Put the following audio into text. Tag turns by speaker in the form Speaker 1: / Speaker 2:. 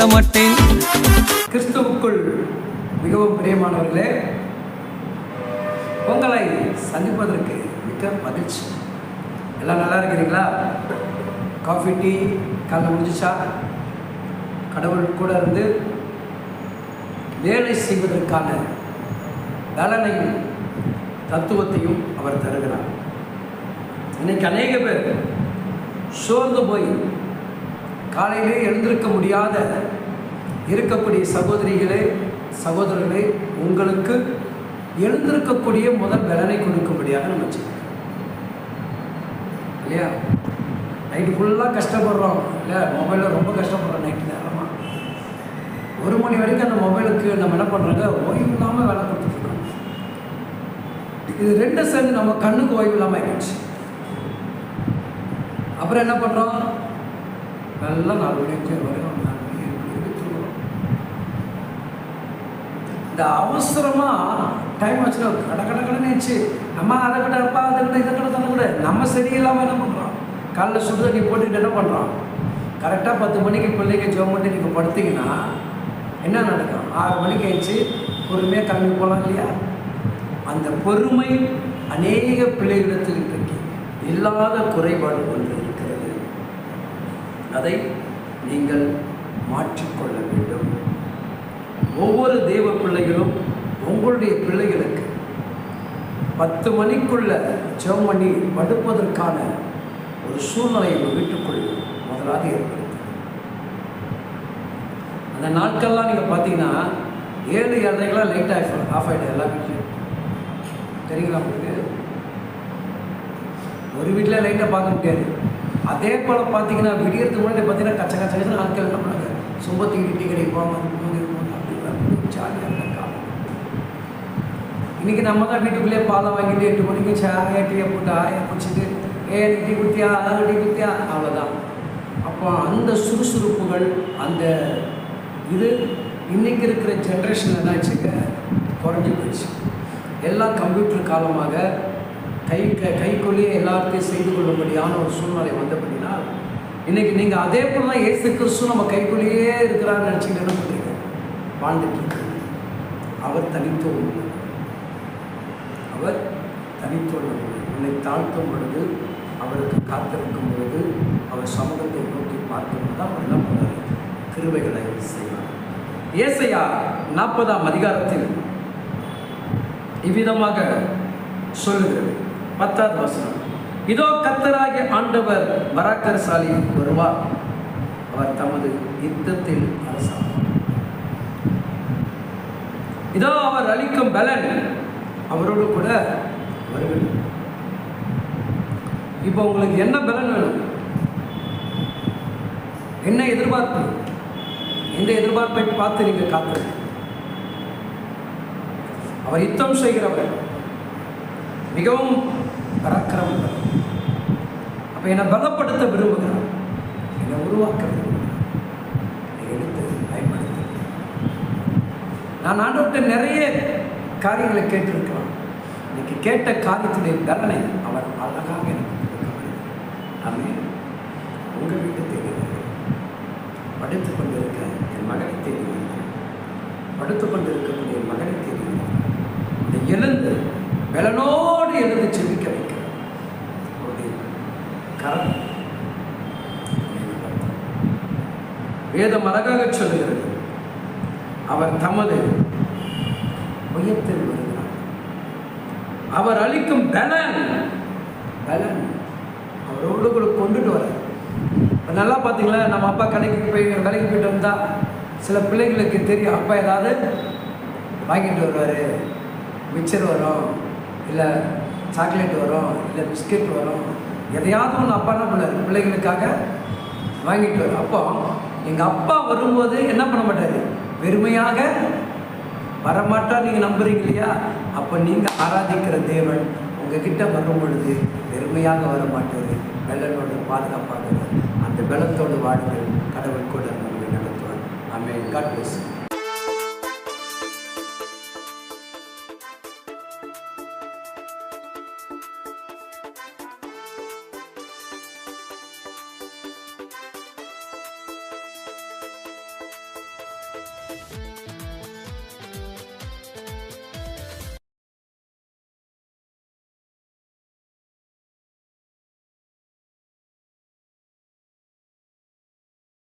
Speaker 1: சொல்ல மாட்டேன்.
Speaker 2: கிறிஸ்துவுக்குள் மிகவும் பிரியமானவர்களே உங்களை சந்திப்பதற்கு மிக்க மகிழ்ச்சி. எல்லாம் நல்லா இருக்கிறீங்களா? காஃபி டீ கால முடிஞ்சிச்சா? கடவுள் கூட இருந்து வேலை செய்வதற்கான பலனையும் தத்துவத்தையும் அவர் தருகிறார். இன்னைக்கு அநேக பேர் சோர்ந்து போய் காலையிலே எழுந்திருக்க முடியாத இருக்கக்கூடிய சகோதரிகளே சகோதரர்களே உங்களுக்கு எழுந்திருக்கக்கூடிய முதல் பலனை கொடுக்கும்படியாக நம்ம செய்யணும் இல்லையா? நைட்டு ஃபுல்லாக கஷ்டப்படுறோம். இல்லை மொபைலில் ரொம்ப கஷ்டப்படுறோம் நைட்டு நேரமாக ஒரு மணி வரைக்கும் அந்த மொபைலுக்கு நம்ம என்ன பண்ணுறோங்க ஓய்வு இல்லாமல் வேலை கொடுத்துருக்கோம் இது ரெண்டும் சேர்ந்து நம்ம கண்ணுக்கு ஓய்வு இல்லாமல் ஆயிடுச்சு. அப்புறம் என்ன பண்ணுறோம் நல்லா நாலு மணி வரைக்கும் மணிக்கு இந்த அவசரமாக டைம் வச்சுட்டு கட கட கடனேச்சு நம்ம அதை கிட்ட அப்பா அதை கிட்ட இதை கிட்ட தள்ள நம்ம சரியில்லாமல் என்ன பண்ணுறோம் காலைல சுடு தண்ணி போட்டுக்கிட்டு என்ன பண்ணுறோம் கரெக்டாக பத்து மணிக்கு பிள்ளைங்க ஜோம் பண்ணி நீங்கள் படுத்தீங்கன்னா என்ன நடக்கும்? ஆறு மணிக்கு ஆயிடுச்சு பொறுமையாக கிளம்பி போகலாம் இல்லையா? அந்த பொறுமை அநேக பிள்ளைகளிடத்தில் இன்றைக்கு இல்லாத குறைபாடு ஒன்று இருக்கிறது. அதை நீங்கள் மாற்றிக்கொள்ள வேண்டும். ஒவ்வொரு தேவ தேவனுடைய பிள்ளைகளுக்கு பத்து மணிக்குள்ள ஜெபம் பண்ணி படுப்பதற்கான ஒரு சூழ்நிலையை உங்கள் வீட்டுக்குள் முதலாக ஏற்படுத்து அந்த நாட்கள்லாம் நீங்கள் பார்த்தீங்கன்னா ஏழு ஏழரைக்கெல்லாம் லைட் ஆஃப் ஆஃப் ஆகிடும் எல்லா வீட்லையும். தெரியுங்களா உங்களுக்கு? ஒரு வீட்டில் லைட்டை பார்க்க முடியாது. அதே போல் பார்த்தீங்கன்னா விடியறதுக்கு முன்னாடி பார்த்தீங்கன்னா கச்ச கச்ச கச்ச நாட்கள் என்ன பண்ணாங்க சும்பத்துக்கு டீ கடைக்கு போவாங்க அது போவாங்க, இது போவாங்க, அப்படி இப்படி ஜாலியாக இருந்த காலம் இன்றைக்கி நம்ம தான் வீட்டுக்குள்ளேயே பாலை வாங்கிட்டு எட்டு மணிக்கு சாய டீயை போட்டு ஆய பிடிச்சிட்டு ஏ டீ குத்தியா ஆறு டீ குத்தியா அவ்வளோதான் அப்போ அந்த சுறுசுறுப்புகள் அந்த இது இன்றைக்கி இருக்கிற ஜென்ரேஷன் என்ன வச்சுக்க குறைஞ்சி போயிடுச்சு எல்லாம் கம்ப்யூட்டர் காலமாக கை க கைக்குள்ளேயே எல்லாத்தையும் செய்து கொள்ளும்படியான ஒரு சூழ்நிலை வந்த அப்படின்னா இன்றைக்கி நீங்கள் அதே போல் தான் ஏசு கிறிஸ்து நம்ம கைக்குள்ளேயே இருக்கிறான்னு நினச்சிக்கிட்டு என்ன பண்ணுறீங்க வாழ்ந்துட்டு இருக்கு அவர் தனித்துவம் தனித்துவம் உன்னை தாழ்த்தும் பொழுது அவருக்கு காத்திருக்கும் பொழுது அவர் சமூகத்தை நோக்கி பார்க்கும் பொழுது அவர் என்ன பண்ணார் கிருவைகளை செய்வார். ஏசையா நாற்பதாம் அதிகாரத்தில் இவ்விதமாக சொல்லுகிறது. பத்தாவது வசனம். இதோ கத்தராகிய ஆண்டவர் பராக்கரசாலி வருவார். அவர் தமது யுத்தத்தில் அரசாங்கம் இதோ அவர் அளிக்கும் பலன். அவரோடு கூட வருகிறது இப்போ உங்களுக்கு என்ன பலன் வேணும்? என்ன எதிர்பார்ப்பு? எந்த எதிர்பார்ப்பை பார்த்து நீங்கள் காத்திருக்க அவர் யுத்தம் செய்கிறவர். மிகவும் பறக்கிறவர் அப்போ என்னை பலப்படுத்த விரும்புகிறார். என்னை உருவாக்க எடுத்து நான் ஆண்டவர்கிட்ட நிறைய காரியங்களை கேட்டிருக்கலாம். இன்னைக்கு கேட்ட காரியத்துடைய பலனை அவர் அழகாக எனக்கு கொடுக்க ஆமென். உங்கள் வீட்டை தேடி படுத்து கொண்டிருக்க என் மகனை தேடி படுத்து கொண்டிருக்கக்கூடிய என் மகனை தேடி இந்த எழுந்து பலனோடு எழுந்து செவிக்க வைக்கிறார் கரம் வேதம் அழகாக சொல்லுகிறது. அவர் தமது உயர்த்தில் அவர் அளிக்கும் பலன் பலன் அவரோடு கூட கொண்டுட்டு வர. இப்போ நல்லா பார்த்தீங்களா நம்ம அப்பா கடைக்கு போய் கடைக்கு போயிட்டு வந்தால் சில பிள்ளைங்களுக்கு தெரியும். அப்பா ஏதாவது வாங்கிட்டு வருவார். மிக்சர் வரும். இல்லை சாக்லேட் வரும். இல்லை பிஸ்கெட் வரும். எதையாவது ஒன்று அப்பா என்ன பண்ணார் பிள்ளைகளுக்காக வாங்கிட்டு வரும். அப்போ எங்கள் அப்பா வரும்போது என்ன பண்ண மாட்டார்? வெறுமையாக வரமாட்டார் நீங்கள் நம்புறீங்க இல்லையா? அப்போ நீங்கள் ஆராதிக்கிற தேவன் உங்ககிட்ட வரும் பொழுது வெறுமையாக வர மாட்டார் வெள்ளனோடு பாதுகாப்பாக அந்த வெள்ளத்தோடு வாடுங்கள் கடவுள் கூட நம்மளை நடத்துவார். ஆமே காட் பிளஸ்